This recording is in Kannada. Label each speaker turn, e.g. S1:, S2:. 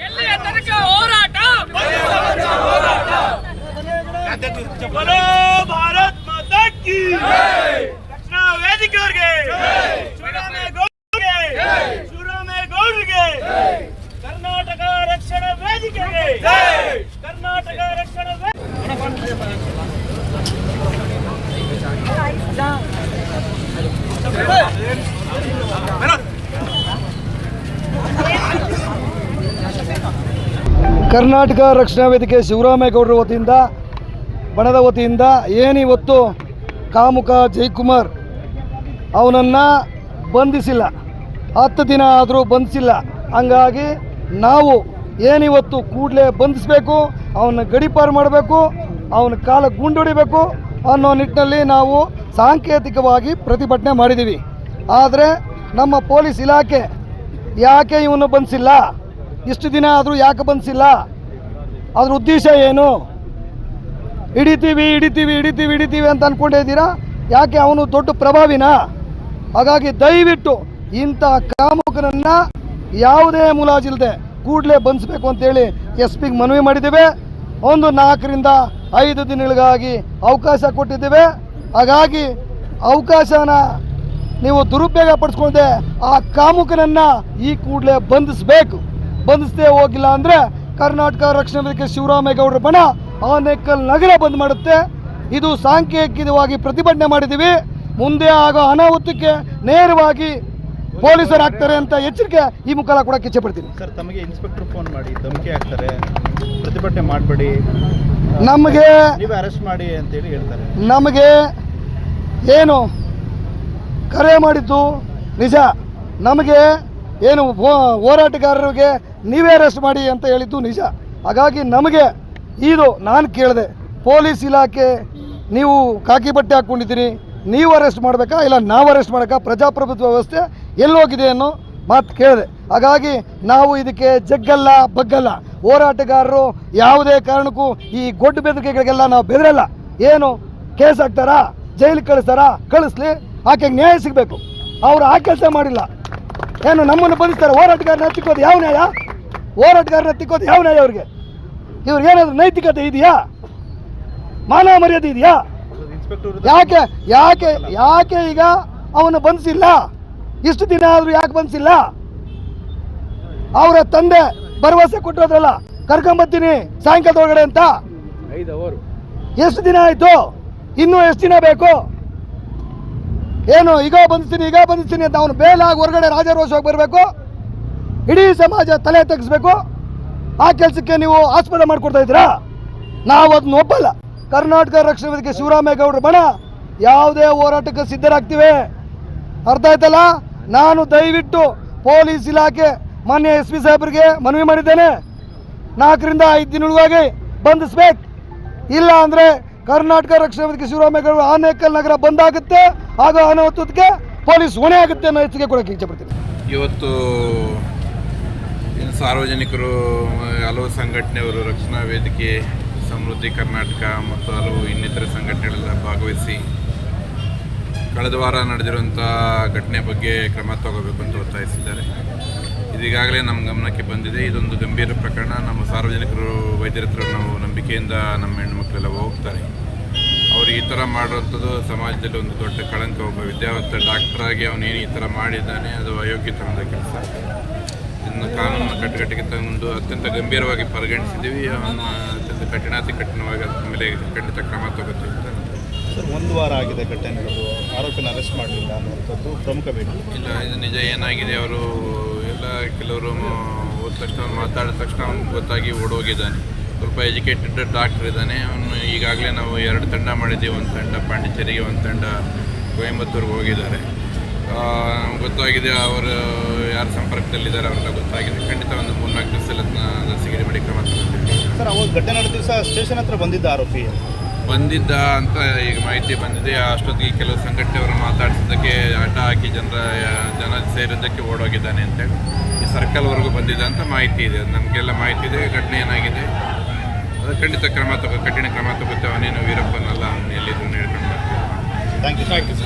S1: ಎಲ್ಲಿಯ ತನಕ ಹೋರಾಟ? ಬಲೋ ಭಾರತ್ ಮಾತಾ ಕಿ ರಕ್ಷಣಾ ವೇದಿಕೆಯವರಿಗೆ ಶಿವರಾಮೇ ಗೌಡರಿಗೆ ಕರ್ನಾಟಕ ರಕ್ಷಣಾ ವೇದಿಕೆಗೆ ಕರ್ನಾಟಕ ರಕ್ಷಣಾ
S2: ಕರ್ನಾಟಕ ರಕ್ಷಣಾ ವೇದಿಕೆ ಶಿವರಾಮೇಗೌಡರ ವತಿಯಿಂದ, ಬಣದ ವತಿಯಿಂದ ಏನಿವತ್ತು ಕಾಮುಕ ಜಯಕುಮಾರ್ ಅವನನ್ನು ಬಂಧಿಸಿಲ್ಲ. ಹತ್ತು ದಿನ ಆದರೂ ಬಂಧಿಸಿಲ್ಲ. ಹಂಗಾಗಿ ನಾವು ಏನಿವತ್ತು ಕೂಡಲೇ ಬಂಧಿಸಬೇಕು ಅವನ ಗಡಿಪಾರು ಮಾಡಬೇಕು, ಅವನ ಕಾಲ ಗುಂಡೊಡಿಬೇಕು ಅನ್ನೋ ನಿಟ್ಟಿನಲ್ಲಿ ನಾವು ಸಾಂಕೇತಿಕವಾಗಿ ಪ್ರತಿಭಟನೆ ಮಾಡಿದ್ದೀವಿ. ಆದರೆ ನಮ್ಮ ಪೊಲೀಸ್ ಇಲಾಖೆ ಯಾಕೆ ಇವನು ಬಂಧಿಸಿಲ್ಲ? ಇಷ್ಟು ದಿನ ಆದರೂ ಯಾಕೆ ಬಂದಿಲ್ಲ ಅದ್ರ ಉದ್ದೇಶ ಏನು? ಹಿಡಿತೀವಿ ಹಿಡಿತೀವಿ ಹಿಡಿತೀವಿ ಹಿಡಿತೀವಿ ಅಂತ ಅಂದ್ಕೊಂಡಿದ್ದೀರಾ ಯಾಕೆ ಅವನು ದೊಡ್ಡ ಪ್ರಭಾವಿನ? ಹಾಗಾಗಿ ದಯವಿಟ್ಟು ಇಂಥ ಕಾಮುಕನನ್ನು ಯಾವುದೇ ಮುಲಾಜಿಲ್ಲದೆ ಕೂಡಲೇ ಬಂಧಿಸಬೇಕು ಅಂತೇಳಿ ಎಸ್ ಪಿಗೆ ಮನವಿ ಮಾಡಿದ್ದೇವೆ. ಒಂದು ನಾಲ್ಕರಿಂದ ಐದು ದಿನಗಳಿಗಾಗಿ ಅವಕಾಶ ಕೊಟ್ಟಿದ್ದೇವೆ. ಹಾಗಾಗಿ ಅವಕಾಶನ ನೀವು ದುರುಪಯೋಗ ಪಡಿಸ್ಕೊಂಡೆ ಆ ಕಾಮುಕನನ್ನು ಈ ಕೂಡಲೇ ಬಂಧಿಸಬೇಕು ಬಂಧಿಸದೆ ಹೋಗಿಲ್ಲ ಅಂದರೆ ಕರ್ನಾಟಕ ರಕ್ಷಣಾ ವೇದಿಕೆ ಶಿವರಾಮೇಗೌಡರ ಬಣ ಆನೇಕಲ್ ನಗರ ಬಂದ್ ಮಾಡುತ್ತೆ. ಇದು ಸಾಂಕೇತಿಕವಾಗಿ ಪ್ರತಿಭಟನೆ ಮಾಡಿದ್ದೀವಿ ಮುಂದೆ ಆಗೋ ಅನಾಹುತಕ್ಕೆ ನೇರವಾಗಿ ಪೊಲೀಸರು ಆಗ್ತಾರೆ ಅಂತ ಎಚ್ಚರಿಕೆ ಈ ಮುಖಾಲ ಕೂಡ ಕಿಚ್ಚೆ ಪಡ್ತೀನಿ.
S3: ಸರ್ ತಮಗೆ ಇನ್ಸ್ಪೆಕ್ಟರ್ ಫೋನ್ ಮಾಡಿ ಧಮಕಿ ಹಾಕ್ತಾರೆ ಪ್ರತಿಭಟನೆ ಮಾಡಬೇಡಿ.
S2: ನಮಗೆ
S3: ನೀವೇ ಅರೆಸ್ಟ್ ಮಾಡಿ ಅಂತೇಳಿ ಹೇಳ್ತಾರೆ.
S2: ನಮಗೆ ಏನು ಕರೆ ಮಾಡಿದ್ದು ನಿಜ. ನಮಗೆ ಏನು ಹೋರಾಟಗಾರರಿಗೆ ನೀವೇ ಅರೆಸ್ಟ್ ಮಾಡಿ ಅಂತ ಹೇಳಿದ್ದು ನಿಜ. ಹಾಗಾಗಿ ನಮಗೆ ಇದು ನಾನು ಕೇಳಿದೆ, ಪೊಲೀಸ್ ಇಲಾಖೆ, ನೀವು ಕಾಕಿ ಬಟ್ಟೆ ಹಾಕ್ಕೊಂಡಿದ್ದೀರಿ, ನೀವು ಅರೆಸ್ಟ್ ಮಾಡಬೇಕಾ, ಇಲ್ಲ ನಾವು ಅರೆಸ್ಟ್ ಮಾಡಬೇಕಾ ಪ್ರಜಾಪ್ರಭುತ್ವ ವ್ಯವಸ್ಥೆ ಎಲ್ಲೋಗಿದೆ ಅನ್ನೋ ಮಾತು ಕೇಳಿದೆ. ಹಾಗಾಗಿ ನಾವು ಇದಕ್ಕೆ ಜಗ್ಗಲ್ಲ, ಬಗ್ಗಲ್ಲ. ಹೋರಾಟಗಾರರು ಯಾವುದೇ ಕಾರಣಕ್ಕೂ ಈ ಗೊಡ್ಡು ಬೆದರಿಕೆಗಳಿಗೆಲ್ಲ ನಾವು ಬೆದರಲ್ಲ. ಏನು, ಕೇಸ್ ಹಾಕ್ತಾರಾ ಜೈಲಿಗೆ ಕಳಿಸ್ತಾರಾ, ಕಳಿಸ್ಲಿ, ಆಕೆಗೆ ನ್ಯಾಯ ಸಿಗಬೇಕು. ಅವರು ಆ ಕೆಲಸ ಮಾಡಿಲ್ಲ. ಏನು ನಮ್ಮನ್ನು ಬಂಧಿಸ್ತಾರೆ, ಹೋರಾಟಗಾರನ ಹತ್ತಿಕ್ಕೋದು ಯಾವ ನ್ಯಾಯ? ಹೋರಾಟಗಾರನ ತಿಕ್ಕೋದು ಯಾವ ನ್ಯಾಯ ಅವ್ರಿಗೆ? ಇವ್ರಿಗೇನಾದ್ರು ನೈತಿಕತೆ ಇದೆಯಾ? ಮಾನವ ಮರ್ಯಾದೆ ಇದೆಯಾ? ಯಾಕೆ ಯಾಕೆ ಯಾಕೆ ಈಗ ಅವನು ಬಂಧಿಸಿಲ್ಲ ಇಷ್ಟು ದಿನ ಆದರೂ ಯಾಕೆ ಬಂಧಿಸಿಲ್ಲ ಅವರ ತಂದೆ ಭರವಸೆ ಕೊಟ್ಟಿರೋದ್ರಲ್ಲ ಕರ್ಕೊಂಬರ್ತೀನಿ ಸಾಯಂಕಾಲದ ಒಳಗಡೆ ಅಂತ? ಎಷ್ಟು ದಿನ ಆಯಿತು? ಇನ್ನೂ ಎಷ್ಟು ದಿನ ಬೇಕು? ಏನು, ಈಗ ಬಂಧಿಸ್ತೀನಿ ಈಗ ಬಂಧಿಸ್ತೀನಿ ಅಂತ ಅವನು ಬೇಲಾಗಿ ಹೊರಗಡೆ ರಾಜಾರೋಷವಾಗಿ ಬರಬೇಕು? ಇಡೀ ಸಮಾಜ ತಲೆ ತೆಗಿಸ್ಬೇಕು ಆ ಕೆಲಸಕ್ಕೆ ನೀವು ಆಸ್ಪದ ಮಾಡಿಕೊಡ್ತಾ ಇದ್ದೀರಾ? ನಾವು ಅದನ್ನ ಒಪ್ಪಲ್ಲ. ಕರ್ನಾಟಕ ರಕ್ಷಣಾ ವೇದಿಕೆ ಶಿವರಾಮೇಗೌಡರ ಬಣ ಯಾವುದೇ ಹೋರಾಟಕ್ಕೆ ಸಿದ್ಧರಾಗ್ತೀವಿ. ಅರ್ಥ ಆಯ್ತಲ್ಲ? ನಾನು ದಯವಿಟ್ಟು ಪೊಲೀಸ್ ಇಲಾಖೆ, ಮಾನ್ಯ ಎಸ್ ಪಿ ಸಾಹೇಬರಿಗೆ ಮನವಿ ಮಾಡಿದ್ದೇನೆ. ನಾಲ್ಕರಿಂದ ಐದು ದಿನದೊಳಗಾಗಿ ಬಂಧಿಸ್ಬೇಕು. ಇಲ್ಲ ಅಂದರೆ ಕರ್ನಾಟಕ ರಕ್ಷಣಾ ವೇದಿಕೆ ಶಿವರಾಮೇಗೌಡ ಆನೇಕಲ್ ನಗರ ಬಂದಾಗುತ್ತೆ. ಆಗ ಅನಾಹುತಕ್ಕೆ ಪೊಲೀಸ್ ಹೊಣೆ ಆಗುತ್ತೆ ಅನ್ನೋ ಹೆಚ್ಚಿಗೆ ಕೊಡೋಕ್ಕೆ ಇಚ್ಛೆಪಡ್ತೀನಿ
S4: ಇವತ್ತು ಸಾರ್ವಜನಿಕರು ಹಲವು ಸಂಘಟನೆಯವರು ರಕ್ಷಣಾ ವೇದಿಕೆ, ಸಮೃದ್ಧಿ ಕರ್ನಾಟಕ ಮತ್ತು ಹಲವು ಇನ್ನಿತರ ಸಂಘಟನೆಗಳೆಲ್ಲ ಭಾಗವಹಿಸಿ ಕಳೆದ ವಾರ ನಡೆದಿರುವಂಥ ಘಟನೆ ಬಗ್ಗೆ ಕ್ರಮ ತಗೋಬೇಕು ಅಂತ ಒತ್ತಾಯಿಸಿದ್ದಾರೆ. ಇದೀಗಾಗಲೇ ನಮ್ಮ ಗಮನಕ್ಕೆ ಬಂದಿದೆ. ಇದೊಂದು ಗಂಭೀರ ಪ್ರಕರಣ. ನಮ್ಮ ಸಾರ್ವಜನಿಕರು, ವೈದ್ಯರ ಹತ್ರ ನಾವು ನಂಬಿಕೆಯಿಂದ ನಮ್ಮ ಹೆಣ್ಣುಮಕ್ಕಳೆಲ್ಲ ಹೋಗ್ತಾರೆ. ಅವರು ಈ ಥರ ಮಾಡುವಂಥದ್ದು ಸಮಾಜದಲ್ಲಿ ಒಂದು ದೊಡ್ಡ ಕಳಂಕ. ಒಬ್ಬ ವಿದ್ಯಾವಂತ ಡಾಕ್ಟರ್ ಆಗಿ ಅವನೇನು ಈ ಥರ ಮಾಡಿದ್ದಾನೆ, ಅದು ಅಯೋಗ್ಯತನದ ಕೆಲಸ. ಇನ್ನು ಕಾನೂನು ಕಟ್ಟುಕಟ್ಟಿಗೆ ತಂದು ಅತ್ಯಂತ ಗಂಭೀರವಾಗಿ ಪರಿಗಣಿಸಿದ್ದೀವಿ. ಅವನ್ನ ಅತ್ಯಂತ ಕಠಿಣಾತಿ ಕಠಿಣವಾಗಿ ಅದ್ರ ಮೇಲೆ ಖಂಡಿತ ಕ್ರಮ ತಗೋತೀವಿ ಅಂತ
S3: ಸರ್ ಒಂದು ವಾರ ಆಗಿದೆ ಘಟನೆಗಳು ಆರೋಪಿನ ಅರೆಸ್ಟ್ ಮಾಡಲಿಲ್ಲ ಅನ್ನುವಂಥದ್ದು ಪ್ರಮುಖ ಬೇಕು
S4: ಇಲ್ಲ ಇದು ನಿಜ ಏನಾಗಿದೆ ಅವರು ಎಲ್ಲ ಕೆಲವರು ಹೋದ ತಕ್ಷಣ ಅವ್ನು ಮಾತಾಡಿದ ತಕ್ಷಣ ಅವ್ನಿಗೆ ಗೊತ್ತಾಗಿ ಓಡೋಗಿದ್ದಾನೆ. ಸ್ವಲ್ಪ ಎಜುಕೇಟೆಡ್ ಡಾಕ್ಟರ್ ಇದ್ದಾನೆ. ಅವನು ಈಗಾಗಲೇ ನಾವು ಎರಡು ತಂಡ ಮಾಡಿದ್ದೀವಿ. ಒಂದು ತಂಡ ಪಾಂಡಿಚೇರಿಗೆ ಒಂದು ತಂಡ ಕೊಯಂಬತ್ತೂರಿಗೆ ಹೋಗಿದ್ದಾರೆ. ಗೊತ್ತಾಗಿದೆ ಅವರು ಯಾರ ಸಂಪರ್ಕದಲ್ಲಿದ್ದಾರೆ ಅವರೆಲ್ಲ ಗೊತ್ತಾಗಿದೆ. ಖಂಡಿತ ಒಂದು ಮೂರ್ನಾಲ್ಕು ದಿವಸದಲ್ಲಿ ಅದನ್ನ ಸಿಗಿರಿ ಮಾಡಿ ಕ್ರಮ
S3: ಸರ್ ಅವಾಗ ಘಟನೆ ನಡೆದ ದಿವಸ ಸ್ಟೇಷನ್ ಹತ್ರ ಬಂದಿದ್ದ ಆರೋಪಿ
S4: ಬಂದಿದ್ದ ಅಂತ ಈಗ ಮಾಹಿತಿ ಬಂದಿದೆ. ಅಷ್ಟೊತ್ತಿಗೆ ಕೆಲವು ಸಂಘಟನೆಯವರು ಮಾತಾಡಿಸಿದ್ದಕ್ಕೆ ಆಟ ಹಾಕಿ ಜನರ ಜನ ಸೇರಿದ್ದಕ್ಕೆ ಓಡೋಗಿದ್ದಾನೆ ಅಂತೇಳಿ ಈ ಸರ್ಕಲ್ವರೆಗೂ ಬಂದಿದ್ದ ಅಂತ ಮಾಹಿತಿ ಇದೆ. ನಮಗೆಲ್ಲ ಮಾಹಿತಿ ಇದೆ. ಘಟನೆ ಏನಾಗಿದೆ? ಅದು ಖಂಡಿತ ಕ್ರಮ ತಗೋ ಕಠಿಣ ಕ್ರಮ ತಗೋತೇವೆ. ಅವನೇನು ವೀರಪ್ಪನಲ್ಲ ಅವನು ಎಲ್ಲಿದ್ದು ಹೇಳ್ಕೊಂಡು ಬರ್ತೀವಿ.
S3: Thank you thank you